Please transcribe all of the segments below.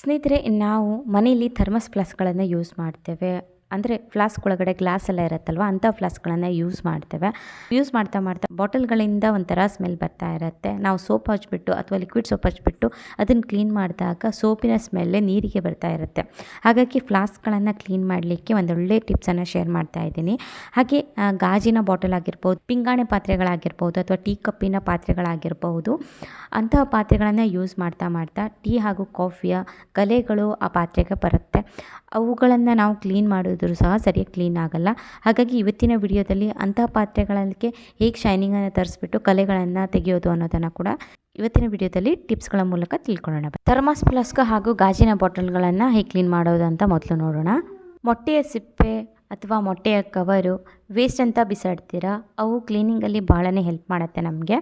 ಸ್ನೇಹಿತರೆ ನಾವು ಮನೆಯಲ್ಲಿ ಥರ್ಮಸ್ ಪ್ಲಸ್ಗಳನ್ನು ಯೂಸ್ ಮಾಡ್ತೇವೆ. ಅಂದರೆ ಫ್ಲಾಸ್ಕ್ ಒಳಗಡೆ ಗ್ಲಾಸ್ ಎಲ್ಲ ಇರುತ್ತಲ್ವ ಅಂಥ ಫ್ಲಾಸ್ಕ್ಗಳನ್ನು ಯೂಸ್ ಮಾಡ್ತೇವೆ. ಯೂಸ್ ಮಾಡ್ತಾ ಮಾಡ್ತಾ ಬಾಟಲ್ಗಳಿಂದ ಒಂಥರ ಸ್ಮೆಲ್ ಬರ್ತಾ ಇರುತ್ತೆ. ನಾವು ಸೋಪ್ ಹಚ್ಬಿಟ್ಟು ಅಥವಾ ಲಿಕ್ವಿಡ್ ಸೋಪ್ ಹಚ್ಬಿಟ್ಟು ಅದನ್ನು ಕ್ಲೀನ್ ಮಾಡಿದಾಗ ಸೋಪಿನ ಸ್ಮೆಲ್ಲೇ ನೀರಿಗೆ ಬರ್ತಾ ಇರುತ್ತೆ. ಹಾಗಾಗಿ ಫ್ಲಾಸ್ಕ್ಗಳನ್ನು ಕ್ಲೀನ್ ಮಾಡಲಿಕ್ಕೆ ಒಂದೊಳ್ಳೆ ಟಿಪ್ಸನ್ನು ಶೇರ್ ಮಾಡ್ತಾ ಇದ್ದೀನಿ. ಹಾಗೆ ಗಾಜಿನ ಬಾಟಲ್ ಆಗಿರ್ಬೋದು, ಪಿಂಗಾಣೆ ಪಾತ್ರೆಗಳಾಗಿರ್ಬೋದು ಅಥವಾ ಟೀ ಕಪ್ಪಿನ ಪಾತ್ರೆಗಳಾಗಿರ್ಬೋದು, ಅಂತಹ ಪಾತ್ರೆಗಳನ್ನು ಯೂಸ್ ಮಾಡ್ತಾ ಮಾಡ್ತಾ ಟೀ ಹಾಗೂ ಕಾಫಿಯ ಕಲೆಗಳು ಆ ಪಾತ್ರೆಗೆ ಬರುತ್ತೆ. ಅವುಗಳನ್ನು ನಾವು ಕ್ಲೀನ್ ಮಾಡಿದ್ರು ಸಹ ಸರಿಯಾಗಿ ಕ್ಲೀನ್ ಆಗಲ್ಲ. ಹಾಗಾಗಿ ಇವತ್ತಿನ ವಿಡಿಯೋದಲ್ಲಿ ಅಂತಹ ಪಾತ್ರೆಗಳಲ್ಲಿ ಹೇಗೆ ಶೈನಿಂಗನ್ನು ತರಿಸ್ಬಿಟ್ಟು ಕಲೆಗಳನ್ನು ತೆಗೆಯೋದು ಅನ್ನೋದನ್ನು ಕೂಡ ಇವತ್ತಿನ ವಿಡಿಯೋದಲ್ಲಿ ಟಿಪ್ಸ್ಗಳ ಮೂಲಕ ತಿಳ್ಕೊಳ್ಳೋಣ. ಥರ್ಮಾಸ್ ಫ್ಲಾಸ್ಕ್ ಹಾಗೂ ಗಾಜಿನ ಬಾಟಲ್ಗಳನ್ನು ಹೇಗೆ ಕ್ಲೀನ್ ಮಾಡೋದು ಅಂತ ಮೊದಲು ನೋಡೋಣ. ಮೊಟ್ಟೆಯ ಸಿಪ್ಪೆ ಅಥವಾ ಮೊಟ್ಟೆಯ ಕವರು ವೇಸ್ಟ್ ಅಂತ ಬಿಸಾಡ್ತೀರಾ, ಅವು ಕ್ಲೀನಿಂಗಲ್ಲಿ ಭಾಳನೇ ಹೆಲ್ಪ್ ಮಾಡುತ್ತೆ ನಮಗೆ.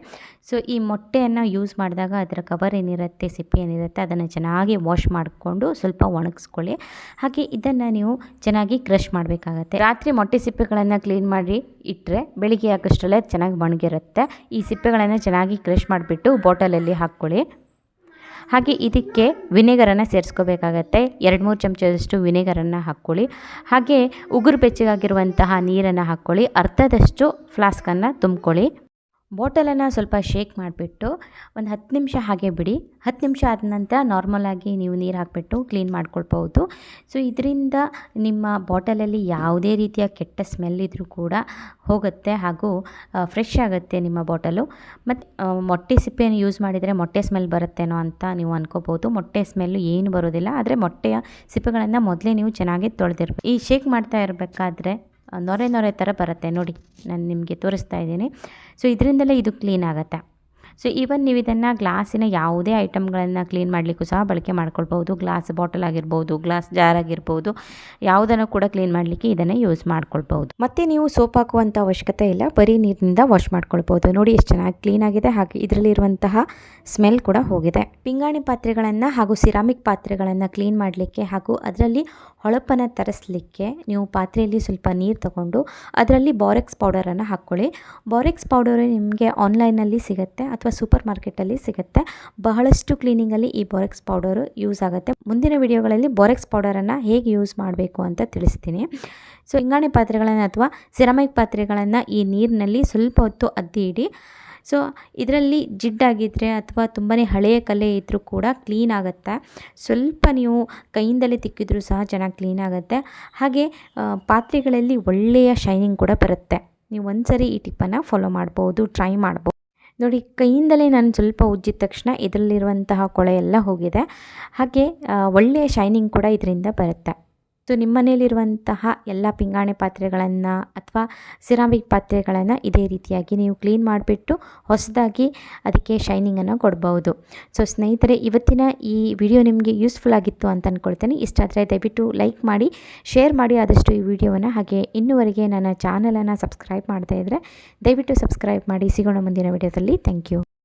ಸೊ ಈ ಮೊಟ್ಟೆಯನ್ನು ಯೂಸ್ ಮಾಡಿದಾಗ ಅದರ ಕವರ್ ಏನಿರುತ್ತೆ, ಸಿಪ್ಪೆ ಏನಿರುತ್ತೆ, ಅದನ್ನು ಚೆನ್ನಾಗಿ ವಾಶ್ ಮಾಡಿಕೊಂಡು ಸ್ವಲ್ಪ ಒಣಗಿಸ್ಕೊಳ್ಳಿ. ಹಾಗೆ ಇದನ್ನು ನೀವು ಚೆನ್ನಾಗಿ ಕ್ರಷ್ ಮಾಡಬೇಕಾಗತ್ತೆ. ರಾತ್ರಿ ಮೊಟ್ಟೆ ಸಿಪ್ಪೆಗಳನ್ನು ಕ್ಲೀನ್ ಮಾಡಿ ಇಟ್ಟರೆ ಬೆಳಿಗ್ಗೆ ಆಗಷ್ಟರಲ್ಲೇ ಚೆನ್ನಾಗಿ ಒಣಗಿರುತ್ತೆ. ಈ ಸಿಪ್ಪೆಗಳನ್ನು ಚೆನ್ನಾಗಿ ಕ್ರಷ್ ಮಾಡಿಬಿಟ್ಟು ಬಾಟಲಲ್ಲಿ ಹಾಕ್ಕೊಳ್ಳಿ. ಹಾಗೆ ಇದಕ್ಕೆ ವಿನೆಗರನ್ನು ಸೇರಿಸ್ಕೋಬೇಕಾಗತ್ತೆ. ಎರಡು ಮೂರು ಚಮಚದಷ್ಟು ವಿನೆಗರನ್ನು ಹಾಕ್ಕೊಳ್ಳಿ. ಹಾಗೆ ಉಗುರು ಬೆಚ್ಚಗಾಗಿರುವಂತಹ ನೀರನ್ನು ಹಾಕ್ಕೊಳ್ಳಿ. ಅರ್ಧದಷ್ಟು ಫ್ಲಾಸ್ಕನ್ನು ತುಂಬ್ಕೊಳ್ಳಿ. ಬಾಟಲನ್ನು ಸ್ವಲ್ಪ ಶೇಕ್ ಮಾಡಿಬಿಟ್ಟು ಒಂದು ಹತ್ತು ನಿಮಿಷ ಹಾಗೆ ಬಿಡಿ. ಹತ್ತು ನಿಮಿಷ ಆದ ನಂತರ ನಾರ್ಮಲಾಗಿ ನೀವು ನೀರು ಹಾಕಿಬಿಟ್ಟು ಕ್ಲೀನ್ ಮಾಡ್ಕೊಳ್ಬೋದು ಸೊ ಇದರಿಂದ ನಿಮ್ಮ ಬಾಟಲಲ್ಲಿ ಯಾವುದೇ ರೀತಿಯ ಕೆಟ್ಟ ಸ್ಮೆಲ್ ಇದ್ದರೂ ಕೂಡ ಹೋಗುತ್ತೆ ಹಾಗೂ ಫ್ರೆಶ್ ಆಗುತ್ತೆ ನಿಮ್ಮ ಬಾಟಲು. ಮತ್ತು ಮೊಟ್ಟೆ ಸಿಪ್ಪೆಯನ್ನು ಯೂಸ್ ಮಾಡಿದರೆ ಮೊಟ್ಟೆ ಸ್ಮೆಲ್ ಬರುತ್ತೇನೋ ಅಂತ ನೀವು ಅನ್ಕೋಬೋದು ಮೊಟ್ಟೆ ಸ್ಮೆಲ್ಲು ಏನು ಬರೋದಿಲ್ಲ ಆದರೆ ಮೊಟ್ಟೆಯ ಸಿಪ್ಪೆಗಳನ್ನು ಮೊದಲೇ ನೀವು ಚೆನ್ನಾಗಿ ತೊಳೆದಿರ್ಬೇಕು. ಈ ಶೇಕ್ ಮಾಡ್ತಾ ಇರಬೇಕಾದ್ರೆ ನೊರೆ ನೊರೆ ಥರ ಬರುತ್ತೆ ನೋಡಿ. ನಾನು ನಿಮಗೆ ತೋರಿಸ್ತಾ ಇದ್ದೀನಿ. ಸೊ ಇದರಿಂದಲೇ ಇದು ಕ್ಲೀನ್ ಆಗುತ್ತೆ. ಸೊ ಈವನ್ ನೀವು ಇದನ್ನು ಗ್ಲಾಸಿನ ಯಾವುದೇ ಐಟಮ್ಗಳನ್ನು ಕ್ಲೀನ್ ಮಾಡಲಿಕ್ಕೂ ಸಹ ಬಳಕೆ ಮಾಡ್ಕೊಳ್ಬೋದು ಗ್ಲಾಸ್ ಬಾಟಲ್ ಆಗಿರ್ಬೋದು, ಗ್ಲಾಸ್ ಜಾರ್ ಆಗಿರ್ಬೋದು, ಯಾವುದನ್ನು ಕೂಡ ಕ್ಲೀನ್ ಮಾಡಲಿಕ್ಕೆ ಇದನ್ನು ಯೂಸ್ ಮಾಡ್ಕೊಳ್ಬೋದು ಮತ್ತು ನೀವು ಸೋಪ್ ಹಾಕುವಂಥ ಅವಶ್ಯಕತೆ ಇಲ್ಲ. ಬರೀ ನೀರಿನಿಂದ ವಾಶ್ ಮಾಡ್ಕೊಳ್ಬೋದು ನೋಡಿ ಎಷ್ಟು ಚೆನ್ನಾಗಿ ಕ್ಲೀನ್ ಆಗಿದೆ. ಹಾಗೆ ಇದರಲ್ಲಿರುವಂತಹ ಸ್ಮೆಲ್ ಕೂಡ ಹೋಗಿದೆ. ಪಿಂಗಾಣಿ ಪಾತ್ರೆಗಳನ್ನು ಹಾಗೂ ಸಿರಾಮಿಕ್ ಪಾತ್ರೆಗಳನ್ನು ಕ್ಲೀನ್ ಮಾಡಲಿಕ್ಕೆ ಹಾಗೂ ಅದರಲ್ಲಿ ಹೊಳಪನ್ನು ತರಿಸಲಿಕ್ಕೆ ನೀವು ಪಾತ್ರೆಯಲ್ಲಿ ಸ್ವಲ್ಪ ನೀರು ತಗೊಂಡು, ಅದರಲ್ಲಿ ಬಾರೆಕ್ಸ್ ಪೌಡರನ್ನು ಹಾಕ್ಕೊಳ್ಳಿ ಬಾರೆಕ್ಸ್ ಪೌಡರು ನಿಮಗೆ ಆನ್ಲೈನಲ್ಲಿ ಸಿಗುತ್ತೆ. ಅಥವಾ ಸೂಪರ್ ಮಾರ್ಕೆಟಲ್ಲಿ ಸಿಗುತ್ತೆ. ಬಹಳಷ್ಟು ಕ್ಲೀನಿಂಗಲ್ಲಿ ಈ ಬೋರೆಕ್ಸ್ ಪೌಡರು ಯೂಸ್ ಆಗುತ್ತೆ. ಮುಂದಿನ ವಿಡಿಯೋಗಳಲ್ಲಿ ಬೋರೆಕ್ಸ್ ಪೌಡರನ್ನು ಹೇಗೆ ಯೂಸ್ ಮಾಡಬೇಕು ಅಂತ ತಿಳಿಸ್ತೀನಿ. ಸೊ ಇಂಗಾಣಿ ಪಾತ್ರೆಗಳನ್ನು ಅಥವಾ ಸಿರಾಮಿಕ್ ಪಾತ್ರೆಗಳನ್ನು ಈ ನೀರಿನಲ್ಲಿ ಸ್ವಲ್ಪ ಹೊತ್ತು ಅದ್ದಿ ಇಡಿ. ಸೊ ಇದರಲ್ಲಿ ಜಿಡ್ಡಾಗಿದ್ದರೆ ಅಥವಾ ತುಂಬಾ ಹಳೆಯ ಕಲೆ ಇದ್ದರೂ ಕೂಡ ಕ್ಲೀನ್ ಆಗುತ್ತೆ. ಸ್ವಲ್ಪ ನೀವು ಕೈಯಿಂದಲೇ ತಿಕ್ಕಿದ್ರೂ ಸಹ ಚೆನ್ನಾಗಿ ಕ್ಲೀನ್ ಆಗುತ್ತೆ. ಹಾಗೆ ಪಾತ್ರೆಗಳಲ್ಲಿ ಒಳ್ಳೆಯ ಶೈನಿಂಗ್ ಕೂಡ ಬರುತ್ತೆ. ನೀವು ಒಂದ್ಸರಿ ಈ ಟಿಪ್ಪನ್ನು ಫಾಲೋ ಮಾಡ್ಬೋದು ಟ್ರೈ ಮಾಡ್ಬೋದು. ನೋಡಿ, ಕೈಯಿಂದಲೇ ನಾನು ಸ್ವಲ್ಪ ಉಜ್ಜಿದ ತಕ್ಷಣ ಇದರಲ್ಲಿರುವಂತಹ ಕೊಳೆ ಎಲ್ಲ ಹೋಗಿದೆ. ಹಾಗೆ ಒಳ್ಳೆಯ ಶೈನಿಂಗ್ ಕೂಡ ಇದರಿಂದ ಬರುತ್ತೆ. ಸೊ ನಿಮ್ಮ ಮನೆಯಲ್ಲಿರುವಂತಹ ಎಲ್ಲ ಪಿಂಗಾಣಿ ಪಾತ್ರೆಗಳನ್ನು ಅಥವಾ ಸಿರಾಮಿಕ್ ಪಾತ್ರೆಗಳನ್ನು ಇದೇ ರೀತಿಯಾಗಿ ನೀವು ಕ್ಲೀನ್ ಮಾಡಿಬಿಟ್ಟು ಹೊಸದಾಗಿ ಅದಕ್ಕೆ ಶೈನಿಂಗನ್ನು ಕೊಡ್ಬೋದು. ಸೊ ಸ್ನೇಹಿತರೆ, ಇವತ್ತಿನ ಈ ವಿಡಿಯೋ ನಿಮಗೆ ಯೂಸ್ಫುಲ್ ಆಗಿತ್ತು ಅಂತ ಅಂದ್ಕೊಳ್ತೇನೆ ಇಷ್ಟ ಆದರೆ ದಯವಿಟ್ಟು ಲೈಕ್ ಮಾಡಿ ಶೇರ್ ಮಾಡಿ ಆದಷ್ಟು ಈ ವಿಡಿಯೋವನ್ನು ಹಾಗೆ ಇನ್ನುವರೆಗೆ ನನ್ನ ಚಾನಲನ್ನು ಸಬ್ಸ್ಕ್ರೈಬ್ ಮಾಡ್ತಾ ಇದ್ದರೆ ದಯವಿಟ್ಟು ಸಬ್ಸ್ಕ್ರೈಬ್ ಮಾಡಿ. ಸಿಗೋಣ ಮುಂದಿನ ವಿಡಿಯೋದಲ್ಲಿ ಥ್ಯಾಂಕ್ ಯು